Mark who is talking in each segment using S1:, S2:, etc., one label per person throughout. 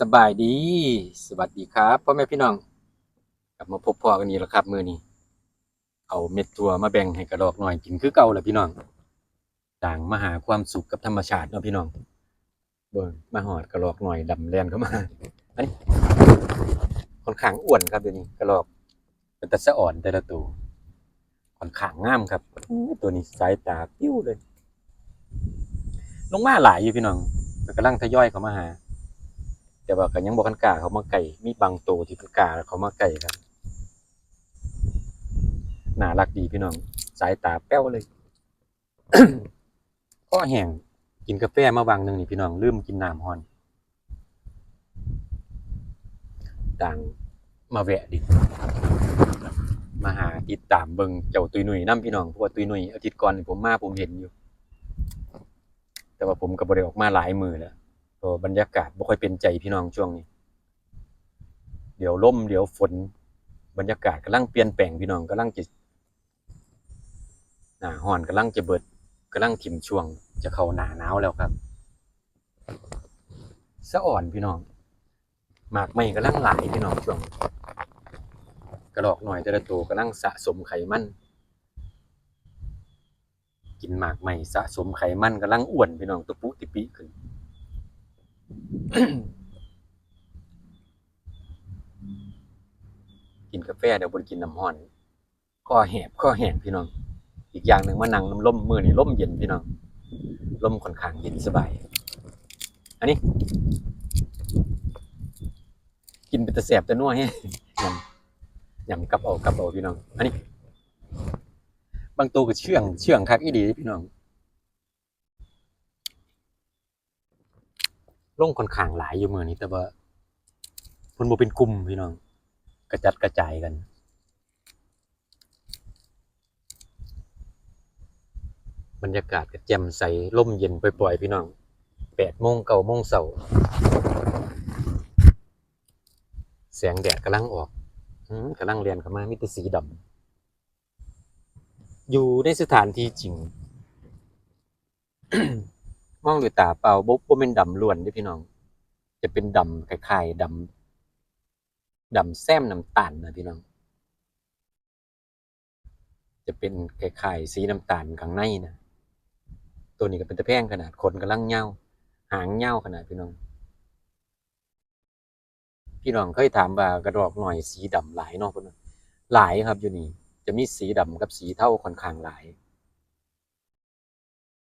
S1: สบายดี สวัสดีครับพ่อแม่พี่น้อง กลับมาพบพ่อกันนี่แล้วครับ มือนี้เอาเม็ดตัวมาแบ่งให้กระดอกหน่อยกินคือเก่าแหละพี่น้อง ต่างมาหาความสุขกับธรรมชาติเนาะพี่น้อง เบิ่งมาหอดกระรอกหน่อยดำแลนเข้ามาอันนี้ค่อนข้างอ้วนครับเดี๋ยวนี้กระรอกเป็นตะสะอ่อนแต่ละตัวค่อนข้างงามครับตัวนี้สายตาปิ้วเลย ลงมาหลายอยู่พี่น้องกำลังทยอยเข้ามาหา แต่ว่าก็ยังบ่คันกาเขามาไก่มีบางตัวที่เพิ่นกล้าเขามาไก่ครับน่ารักดีพี่น้อง สายตาแป้วเลย ก็แห้งกินกาแฟมาบางหนึ่งนี่พี่น้องลืมกินน้ำฮอนต่างมาแวะดิมาหาติดตามเบิงเจ้าตุยหนุ่ยนํพี่น้องเพราะว่าตุยหนุ่ยอาทิตย์ก่อนผมมาผมเห็นอยู่ แต่ว่าผมก็บ่ได้ออกมาหลายมือแล้ว ก็บรรยากาศบ่ค่อยเป็นใจพี่น้องช่วงนี้ เดี๋ยวลมเดี๋ยวฝน บรรยากาศกำลังเปลี่ยนแปลงพี่น้องกำลังจะหน้าร้อนกำลังจะเบิดกำลังถิ่มช่วง จะเข้าหน้าหนาวแล้วครับสะอ่อนพี่น้องหมากไม้กำลังหลายพี่น้องช่วง กระดอกหน่อยแต่ละตัวกำลังสะสมไขมันกินหมากไหม้สะสมไขมันกำลังอ้วนพี่น้องตุปุติปิขึ้น กินกาแฟเดี๋ยวบนกินน้ำห้อนข้อแหบข้อแห้งพี่น้อง อีกอย่างหนึ่งมานั่งน้ำล่มมือนี่ล่มเย็นพี่น้องล่มค่อนข้างเย็นสบาย อันนี้ กินเป็นตะแสบตะนัวให้ยำยำกับเอากับเอาพี่น้อง อันนี้ บางตัวก็เชื่องเชื่องคักอีดีพี่น้อง ลงค่อนข้างหลายอยู่มือนี้แต่ว่าเพิ่นบ่เป็นกลุ่มพี่น้อง กระจัดกระจายกันบรรยากาศก็แจ่มใสร่มเย็นปล่อยๆพี่น้องแปดโมงเก้าโมงเสาร์แสงแดดกำลังออกกำลังเรียนเข้ามามีแต่สีดำอยู่ในสถานที่จริง มองด้วยตาเปล่าบ่บ่เป็นดำล้วนเด้พี่น้อง จะเป็นดำคล้ายๆดำดำแซมน้ำตาลนะพี่น้อง จะเป็นคล้ายๆสีน้ำตาลข้างในนะตัวนี้ก็เป็นตะแพงขนาดขนกำลังเหย้าหางเหย้าขนาดพี่น้อง พี่น้องเคยถามว่ากระดอกหน่อยสีดำหลายเนาะพุ่นน่ะหลายครับอยู่นี่จะมีสีดำกับสีเทาค่อนข้างหลาย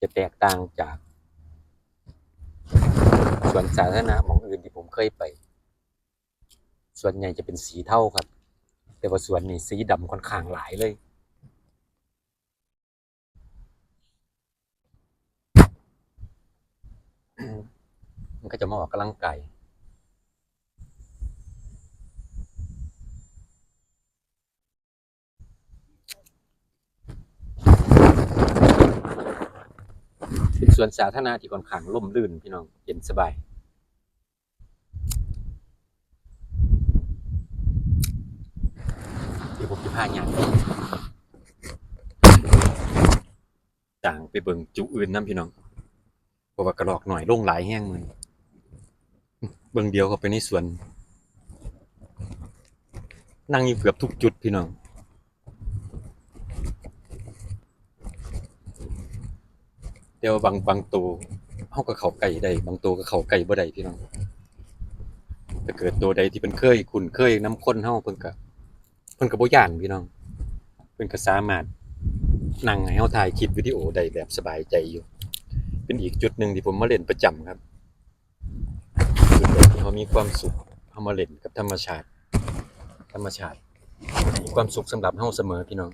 S1: จะแตกต่างจาก สวนสาธารณะมองอื่นที่ผมเคยไป ส่วนใหญ่จะเป็นสีเทาครับ แต่ว่าสวนนี้สีดำค่อนข้างหลายเลยมันก็จะมาออกกำลังกายเป็นส วนสาธารณะที่ค่อนข้างร่มรื่นพี่น้องเย็นสบายเดี๋ยวผมจะพาย่างต่างไปเบิ่งจุอื่นน้ำพี่น้องเพราะว่ากระรอกหน่อยลงหลายแห้งมือเบิ่งเดียวก็ไปในสวน นั่งอยู่เกือบทุกจุดพี่น้อง แต่ว่าบางบางตัวเฮาก็เข้าใกล้ได้ บางตัวก็เข้าใกล้บ่ได้พี่น้องถ้าเกิดตัวใดที่เพิ่นเคยคุ้นเคยน้ำข้นเฮาเพิ่นก็เพิ่นก็บ่ย่านพี่น้องเพิ่นก็สามารถนั่งให้เฮาถ่ายคลิปวิดีโอได้แบบสบายใจอยู่ เป็นอีกจุดหนึ่งที่ผมมาเล่นประจำครับจุดแบบที่เขามีความสุขเขามาเล่นกับธรรมชาติ ธรรมชาติมีความสุขสำหรับเฮาเสมอพี่น้อง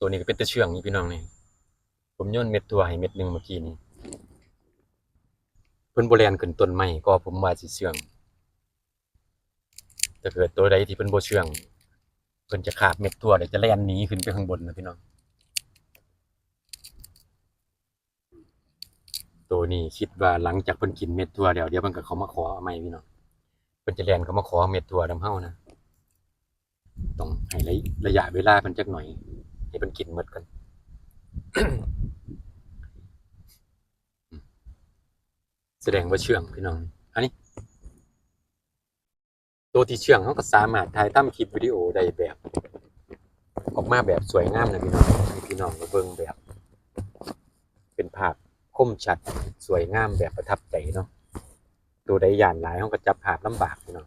S1: ตัวนี้ก็เป็นตะเชื่องนี่พี่น้องนี่ผมโยนเม็ดตัวให้เม็ดหนึ่งเมื่อกี้นี้เพิ่นโบแลนขึ้นต้นไม้ก็ผมว่าสิเชื่องถ้าเกิดตัวใดที่เพิ่นโบเชื่องเพิ่นจะขาบเม็ดตัวเดี๋ยวจะแล่นหนีขึ้นไปข้างบนนะพี่น้องตัวนี้คิดว่าหลังจากเพิ่นกินเม็ดถั่วเดี๋ยวเดี๋ยวเพิ่นก็เขามาขอเอาใหม่พี่น้องเพิ่นจะแล่นเขามาขอเม็ดถั่วนํเฮานะต้องให้ระระยะเวลาเพิ่นจักหน่อย ให้เพิ่นกินหมดกันแสดงว่าเชื่องพี่น้อง อันนี้ ตัวที่เชื่องเขาก็สามารถถ่ายทำคลิปวิดีโอได้แบบ ออกมาแบบสวยงามนะพี่น้องให้พี่น้องมาเบิ่งแบบ เป็นภาพคมชัดสวยงามแบบประทับใจเนาะตัวใดยานหลายเขาก็จับภาพลำบากพี่น้อง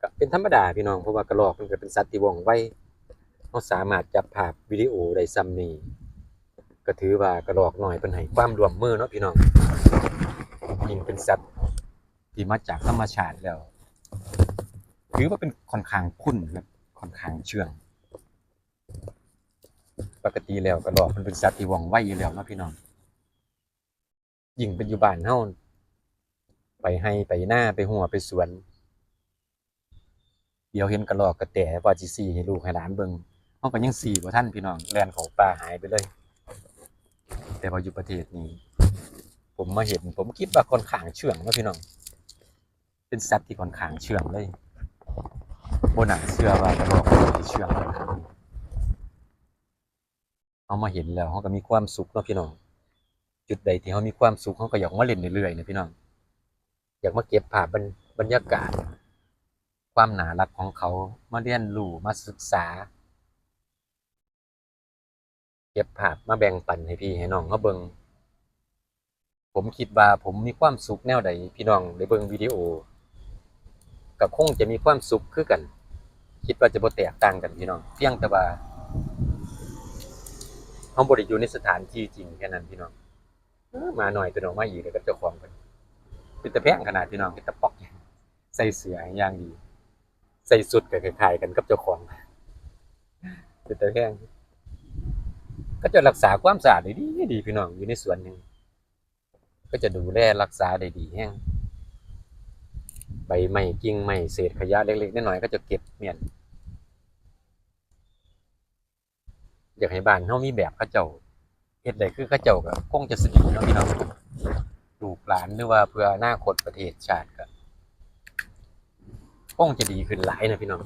S1: ก็เป็นธรรมดาพี่น้องเพราะว่ากระรอกมันก็เป็นสัตว์ที่ว่องไว เขาสามารถจับภาพวิดีโอได้ซ้ำนี้ก็ถือว่ากระรอกหน่อยเป็นให้ความร่วมมือเนาะพี่น้องยิ่งเป็นสัตว์ที่มาจากธรรมชาติแล้ว ถือว่าเป็นค่อนข้างคุ้นครับค่อนข้างเชื่องปกติแล้วกระรอกมันเป็นสัตว์ที่ว่องไวอยู่แล้วเนาะพี่น้องยิ่งเป็นอยู่บ้านเฮาไปให้ไปหน้าไปหัวไปสวน เดี๋ยวเห็นกระรอกกระแตว่าสิสี่ให้ลูกให้หลานเบิ่ง เฮาก็ยังสี่บ่ทันพี่น้องแลนเข้าป่าหายไปเลย แต่ว่าอยู่ประเทศนี้ ผมมาเห็นผมคิดว่าค่อนข้างเชื่องนะพี่น้อง เป็นสัตว์ที่ค่อนข้างเชื่องเลยบ่น่าเชื่อว่าระรอกมันสิเชื่องนาดนี้เอามาเห็นแล้วเขาก็มีความสุขเนาะพี่น้อง จุดใดที่เขามีความสุขเขาก็อยากมาเล่นเรื่อยๆนะพี่น้อง อยากมาเก็บภาพบรรบรรยากาศ ความหนารักของเขามาเรียนรู้มาศึกษา เก็บภาพมาแบ่งปันให้พี่ให้น้องเขาเบิงผมคิดว่าผมมีความสุขแนวใดพี่น้องได้เบิงวิดีโอก็คงจะมีความสุขคือกัน คิดว่าจะบ่แตกต่างกันพี่น้องเพียงแต่ว่าเขาบริอยู่ในสถานที่จริงแค่นั้นพี่น้องมาหน่อยตัวน้องมาอีกเลยกับเจ้าของกันเป็นตะแพงขนาดพี่น้องเป็นตะปอกใส่เสื้ออย่างดี ใส่สุดกับคล้ายๆกันกับเจ้าของเป็นตะแพง ก็จะรักษาความสะอาดได้ดีดีพี่น้องอยู่ในสวนหนึ่งก็จะดูแลรักษาได้ดีแห้งใบไม้กิ่งไม้เศษขยะเล็กๆน้อยๆก็จะเก็บเมียนอยากให้บ้านเฮามีแบบเขาเจ้าเฮ็ดได้คือเขาเจ้าก็คงจะสดีเนาะพี่น้องลูกหลานหรือว่าเพื่ออนาคตประเทศชาติก็คงจะดีขึ้นหลายนะพี่น้อง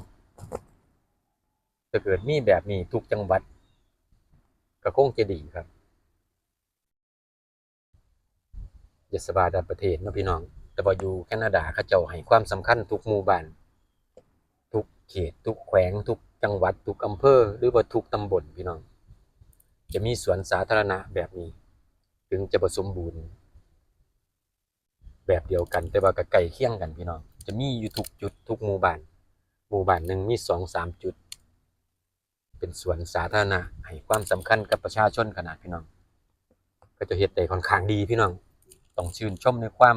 S1: ถ้าเกิดมีแบบนี้ทุกจังหวัด ก็คงจดีครับย่าสบาดับประเทศนะพี่น้องแต่ว่าอยู่แคนาดาเขาเจ้าให้ความสำคัญทุกหมู่บ้าน ทุกเขต ทุกแขวง ทุกจังหวัด ทุกอำเภอ หรือว่าทุกตำบลพี่น้อง จะมีสวนสาธารณะแบบนี้ ถึงจะผสมบูรณ์ แบบเดียวกัน แต่ว่าก็ใกล้เคี่ยงกันพี่น้อง จะมีอยู่ทุกจุดทุกหมู่บ้าน หมู่บ้านหนึ่งมีสองสามจุด เป็นสวนสาธารณะให้ความสำคัญกับประชาชนขนาดพี่น้อง ก็จะเฮ็ดได้ค่อนข้างดีพี่น้องต้องชื่นชมในความ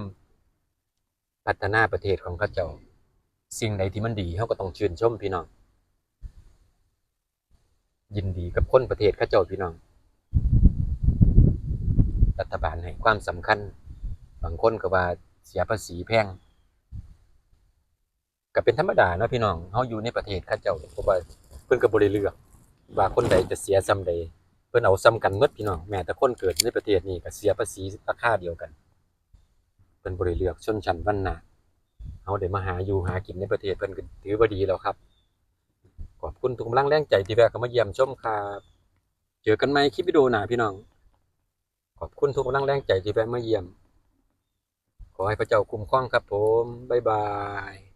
S1: พัฒนาประเทศของเขาเจ้า สิ่งใดที่มันดีเขาก็ต้องชื่นชมพี่น้อง ยินดีกับคนประเทศเขาเจ้าพี่น้อง รัฐบาลให้ความสำคัญบางคนก็ว่าเสียภาษีแพงก็เป็นธรรมดาเนาะพี่น้องเฮาอยู่ในประเทศเขาเจ้าเพราะว่าเพิ่นก็บ่ได้เลือก ว่าคนใดจะเสียซ้ำใดเพิ่นเอาซ้ำกันหมดพี่น้องแม้แต่คนเกิดในประเทศนี้ก็เสียภาษีราคาเดียวกันเพิ่นบ่ได้เลือกชนชั้นวรรณะเฮาได้มาหาอยู่หากินในประเทศเพิ่นก็ถือว่าดีแล้วครับขอบคุณทุกกำลังแรงใจที่แวะเข้ามาเยี่ยมชมครับเจอกันใหมคลิปวิดีโอหน้าพี่น้องขอบคุณทุกกำลังแรงใจที่แวะมาเยี่ยม ขอให้พระเจ้าคุ้มครองครับผมบ๊ายบาย